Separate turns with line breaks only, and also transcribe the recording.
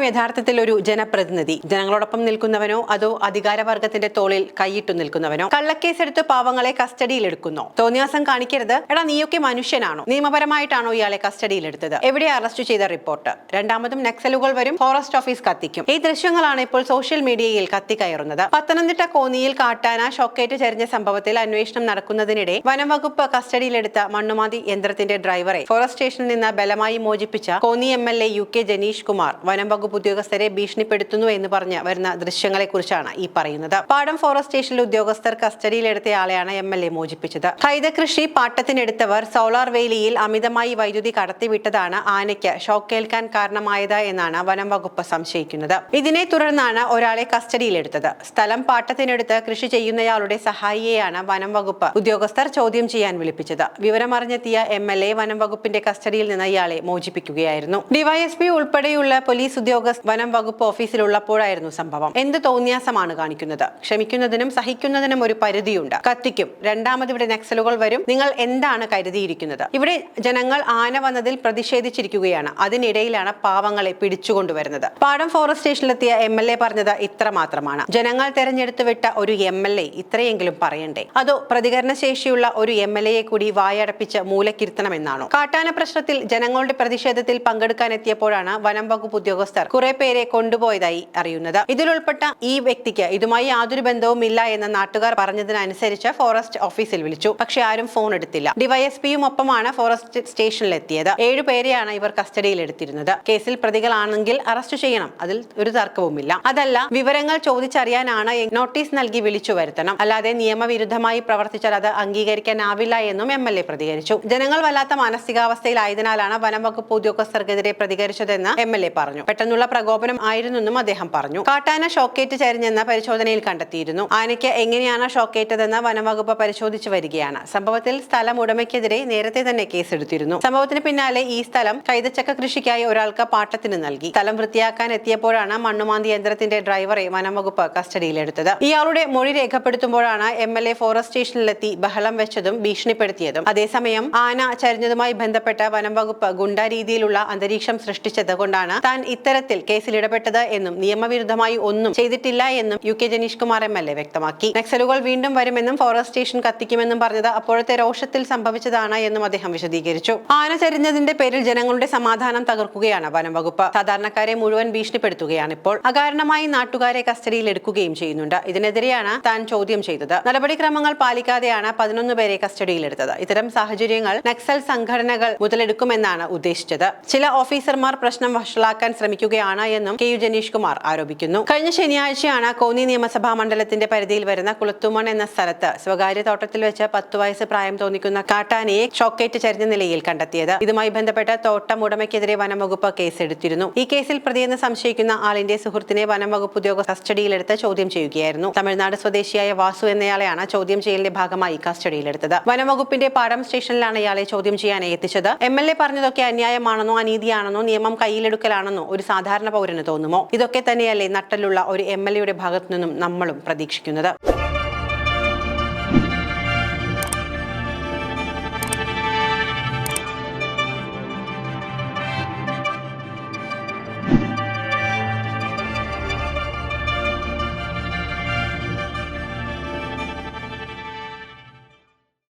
ആരാകണം യഥാർത്ഥത്തിൽ ഒരു ജനപ്രതിനിധി. ജനങ്ങളോടൊപ്പം നിൽക്കുന്നവനോ അതോ അധികാരവർഗത്തിന്റെ തോളിൽ കൈയിട്ടു നിൽക്കുന്നവനോ? കള്ളക്കേസെടുത്ത് പാവങ്ങളെ കസ്റ്റഡിയിൽ എടുക്കുന്നു തോന്നിയാസം കാണിക്കരുത്. എടാ നീയൊക്കെ മനുഷ്യനാണോ? നിയമപരമായിട്ടാണോ ഇയാളെ കസ്റ്റഡിയിൽ എടുത്തത് എവിടെ അറസ്റ്റ് ചെയ്ത റിപ്പോർട്ട്? രണ്ടാമതും നക്സലുകൾ വരും. ഫോറസ്റ്റ് ഓഫീസ് കത്തിക്കും. ഈ ദൃശ്യങ്ങളാണ് ഇപ്പോൾ സോഷ്യൽ മീഡിയയിൽ കത്തിക്കയറുന്നത്. പത്തനംതിട്ട കോന്നിയിൽ കാട്ടാന ഷോക്കേറ്റ് ചരിഞ്ഞ സംഭവത്തിൽ അന്വേഷണം നടക്കുന്നതിനിടെ വനംവകുപ്പ് കസ്റ്റഡിയിലെടുത്ത മണ്ണുമാതി യന്ത്രത്തിന്റെ ഡ്രൈവറെ ഫോറസ്റ്റ് സ്റ്റേഷനിൽ നിന്ന് ബലമായി മോചിപ്പിച്ച Konni M L A U K Janeesh Kumar വനം വകുപ്പ് ഉദ്യോഗസ്ഥരെ ഭീഷണിപ്പെടുത്തുന്നു എന്ന് പറഞ്ഞ് വരുന്ന ദൃശ്യങ്ങളെ കുറിച്ചാണ് ഈ പറയുന്നത്. പാടം ഫോറസ്റ്റ് സ്റ്റേഷനിലെ ഉദ്യോഗസ്ഥർ കസ്റ്റഡിയിലെടുത്തയാളെയാണ് എം എൽ എ മോചിപ്പിച്ചത്. കൈതകൃഷി പാട്ടത്തിനെടുത്തവർ സോളാർ വേലിയിൽ അമിതമായി വൈദ്യുതി കടത്തിവിട്ടതാണ് ആനയ്ക്ക് ഷോക്കേൽക്കാൻ കാരണമായത് എന്നാണ് വനം വകുപ്പ് സംശയിക്കുന്നത്. ഇതിനെ തുടർന്നാണ് ഒരാളെ കസ്റ്റഡിയിലെടുത്തത്. സ്ഥലം പാട്ടത്തിനെടുത്ത് കൃഷി ചെയ്യുന്നയാളുടെ സഹായിയെയാണ് വനം വകുപ്പ് ഉദ്യോഗസ്ഥർ ചോദ്യം ചെയ്യാൻ വിളിപ്പിച്ചത്. വിവരമറിഞ്ഞെത്തിയ എം എൽ എ വനം വകുപ്പിന്റെ കസ്റ്റഡിയിൽ നിന്ന് ഇയാളെ മോചിപ്പിക്കുകയായിരുന്നു. ഡിവൈഎസ്പി ഉൾപ്പെടെയുള്ള പോലീസ് ഉദ്യോഗസ്ഥർ വനം വകുപ്പ് ഓഫീസിലുള്ളപ്പോഴായിരുന്നു സംഭവം. എന്ത് തോന്നിയാസമാണ് കാണിക്കുന്നത്? ക്ഷമിക്കുന്നതിനും സഹിക്കുന്നതിനും ഒരു പരിധിയുണ്ട്. കത്തിക്കും. രണ്ടാമത് ഇവിടെ നക്സലുകൾ വരും. നിങ്ങൾ എന്താണ് കരുതിയിരിക്കുന്നത്? ഇവിടെ ജനങ്ങൾ ആന വന്നതിൽ പ്രതിഷേധിച്ചിരിക്കുകയാണ്. അതിനിടയിലാണ് പാവങ്ങളെ പിടിച്ചുകൊണ്ടുവരുന്നത്. പാടം ഫോറസ്റ്റ് സ്റ്റേഷനിലെത്തിയ എം എൽ എ പറഞ്ഞത് ഇത്ര മാത്രമാണ്. ജനങ്ങൾ തെരഞ്ഞെടുത്തു വിട്ട ഒരു എം എൽ എ ഇത്രയെങ്കിലും പറയണ്ടേ? അതോ പ്രതികരണ ശേഷിയുള്ള ഒരു എം എൽ എയെ കൂടി വായടപ്പിച്ച് മൂലക്കിരുത്തണമെന്നാണോ കാട്ടാന പ്രശ്നത്തിൽ ജനങ്ങളുടെ പ്രതിഷേധത്തിൽ പങ്കെടുക്കാൻ എത്തിയപ്പോഴാണ് വനം വകുപ്പ് ഉദ്യോഗസ്ഥർ കുറെ പേരെ കൊണ്ടുപോയതായി അറിയുന്നത്. ഇതിലുൾപ്പെട്ട ഈ വ്യക്തിക്ക് ഇതുമായി യാതൊരു ബന്ധവും ഇല്ല എന്ന് നാട്ടുകാർ പറഞ്ഞതിനനുസരിച്ച് ഫോറസ്റ്റ് ഓഫീസിൽ വിളിച്ചു. പക്ഷെ ആരും ഫോൺ എടുത്തില്ല. ഡിവൈഎസ്പിയും ഒപ്പമാണ് ഫോറസ്റ്റ് സ്റ്റേഷനിൽ എത്തിയത് ഏഴു പേരെയാണ് ഇവർ കസ്റ്റഡിയിൽ എടുത്തിരുന്നത്. കേസിൽ പ്രതികളാണെങ്കിൽ അറസ്റ്റ് ചെയ്യണം. അതിൽ ഒരു തർക്കവുമില്ല. അതല്ല വിവരങ്ങൾ ചോദിച്ചറിയാനാണ് നോട്ടീസ് നൽകി വിളിച്ചു വരുത്തണം. അല്ലാതെ നിയമവിരുദ്ധമായി പ്രവർത്തിച്ചാൽ അത് അംഗീകരിക്കാനാവില്ല എന്നും എം എൽ എ പ്രതികരിച്ചു. ജനങ്ങൾ വല്ലാത്ത മാനസികാവസ്ഥയിലായതിനാലാണ് വനം വകുപ്പ് ഉദ്യോഗസ്ഥർക്കെതിരെ പ്രതികരിച്ചതെന്ന് എം എൽ എ പറഞ്ഞു. പെട്ടെന്നുള്ള പ്രകോപനം ആയിരുന്നെന്നും അദ്ദേഹം പറഞ്ഞു. കാട്ടാന ഷോക്കേറ്റ് ചരിഞ്ഞെന്ന പരിശോധനയിൽ കണ്ടെത്തിയിരുന്നു. ആനയ്ക്ക് എങ്ങനെയാണ് ഷോക്കേറ്റതെന്ന് വനംവകുപ്പ് പരിശോധിച്ചു വരികയാണ്. സംഭവത്തിൽ സ്ഥലം ഉടമയ്ക്കെതിരെ നേരത്തെ തന്നെ കേസെടുത്തിരുന്നു. സംഭവത്തിന് പിന്നാലെ ഈ സ്ഥലം കൈതച്ചക്ക കൃഷിക്കായി ഒരാൾക്ക് പാട്ടത്തിന് നൽകി. സ്ഥലം വൃത്തിയാക്കാൻ എത്തിയപ്പോഴാണ് മണ്ണുമാന്തി യന്ത്രത്തിന്റെ ഡ്രൈവറെ വനംവകുപ്പ് കസ്റ്റഡിയിലെടുത്തത്. ഇയാളുടെ മൊഴി രേഖപ്പെടുത്തുമ്പോഴാണ് എം എൽ എ ഫോറസ്റ്റ് സ്റ്റേഷനിലെത്തി ബഹളം വെച്ചതും ഭീഷണിപ്പെടുത്തിയതും. അതേസമയം ആന ചരിഞ്ഞതുമായി ബന്ധപ്പെട്ട് വനംവകുപ്പ് ഗുണ്ടാ രീതിയിലുള്ള അന്തരീക്ഷം സൃഷ്ടിച്ചത് കൊണ്ടാണ് താൻ ഇത്തരത്തിൽ കേസിൽ ഇടപെട്ടത് എന്നും നിയമവിരുദ്ധമായി ഒന്നും ചെയ്തിട്ടില്ല എന്നും U K Janeesh Kumar M L A വ്യക്തമാക്കി. നക്സലുകൾ വീണ്ടും വരുമെന്നും ഫോറസ്റ്റ് സ്റ്റേഷൻ കത്തിക്കുമെന്നും പറഞ്ഞത് അപ്പോഴത്തെ രോഷത്തിൽ സംഭവിച്ചതാണ് എന്നും അദ്ദേഹം വിശദീകരിച്ചു. ആന ചരിഞ്ഞതിന്റെ പേരിൽ ജനങ്ങളുടെ സമാധാനം തകർക്കുകയാണ് വനം വകുപ്പ്. സാധാരണക്കാരെ മുഴുവൻ ഭീഷണിപ്പെടുത്തുകയാണ് ഇപ്പോൾ അകാരണമായി നാട്ടുകാരെ കസ്റ്റഡിയിൽ എടുക്കുകയും ചെയ്യുന്നുണ്ട്. ഇതിനെതിരെയാണ് താൻ ചോദ്യം ചെയ്തത്. നടപടിക്രമങ്ങൾ പാലിക്കാതെയാണ് പതിനൊന്ന് പേരെ കസ്റ്റഡിയിലെടുത്തത് ഇത്തരം സാഹചര്യങ്ങൾ നക്സൽ സംഘടനകൾ മുതലെടുക്കുമെന്നാണ് ഉദ്ദേശിച്ചത്. ചില ഓഫീസർമാർ പ്രശ്നം വഷളാക്കാൻ ശ്രമിക്കുകയാണ് എന്നും കെ യു ജനീഷ് കുമാർ ആരോപിക്കുന്നു. കഴിഞ്ഞ ശനിയാഴ്ചയാണ് കോന്നി നിയമസഭാ മണ്ഡലത്തിന്റെ പരിധിയിൽ വരുന്ന കുളത്തുമൺ എന്ന സ്ഥലത്ത് സ്വകാര്യ തോട്ടത്തിൽ വെച്ച് പത്തു വയസ്സ് പ്രായം തോന്നിക്കുന്ന കാട്ടാനയെ ഷോക്കേറ്റ് ചരിഞ്ഞ നിലയിൽ കണ്ടെത്തിയത്. ഇതുമായി ബന്ധപ്പെട്ട് തോട്ടം ഉടമയ്ക്കെതിരെ വനം വനംവകുപ്പ് കേസെടുത്തിരുന്നു. ഈ കേസിൽ പ്രതിയെന്ന് സംശയിക്കുന്ന ആളിന്റെ സുഹൃത്തിനെ വനം വനംവകുപ്പ് ഉദ്യോഗസ്ഥ കസ്റ്റഡിയിലെടുത്ത് ചോദ്യം ചെയ്യുകയായിരുന്നു. തമിഴ്നാട് സ്വദേശിയായ വാസു എന്നയാളെയാണ് ചോദ്യം ചെയ്യലിന്റെ ഭാഗമായി കസ്റ്റഡിയിലെടുത്തത്. വനംവകുപ്പിന്റെ പാടം സ്റ്റേഷനിലാണ് ഇയാളെ ചോദ്യം ചെയ്യാനായി എത്തിച്ചത് എം എൽ എ പറഞ്ഞതൊക്കെ അന്യായമാണെന്നോ അനീതിയാണെന്നോ നിയമം കയ്യിലെടുക്കലാണെന്നോ ഒരു സാധാരണ പൗരന് തോന്നുമോ? ഇതൊക്കെ തന്നെയല്ലേ നട്ടലുള്ള ഒരു എം എൽ എയുടെ ഭാഗത്തു നിന്നും നമ്മളും പ്രതീക്ഷിക്കുന്നത്.